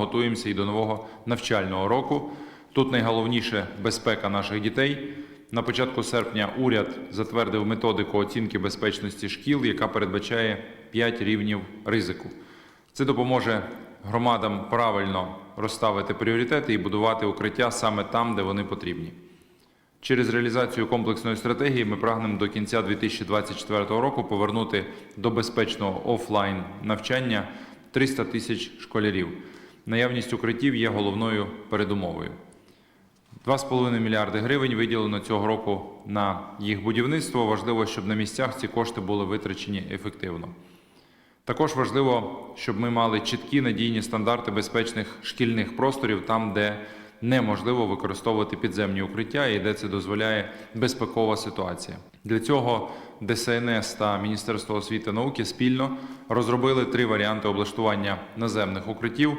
Готуємося і до нового навчального року. Тут найголовніше безпека наших дітей. На початку серпня уряд затвердив методику оцінки безпечності шкіл, яка передбачає 5 рівнів ризику. Це допоможе громадам правильно розставити пріоритети і будувати укриття саме там, де вони потрібні. Через реалізацію комплексної стратегії ми прагнемо до кінця 2024 року повернути до безпечного офлайн навчання 300 тисяч школярів. Наявність укриттів є головною передумовою. 2,5 мільярди гривень виділено цього року на їх будівництво. Важливо, щоб на місцях ці кошти були витрачені ефективно. Також важливо, щоб ми мали чіткі надійні стандарти безпечних шкільних просторів там, де неможливо використовувати підземні укриття і де це дозволяє безпекова ситуація. Для цього ДСНС та Міністерство освіти і науки спільно розробили три варіанти облаштування наземних укриттів.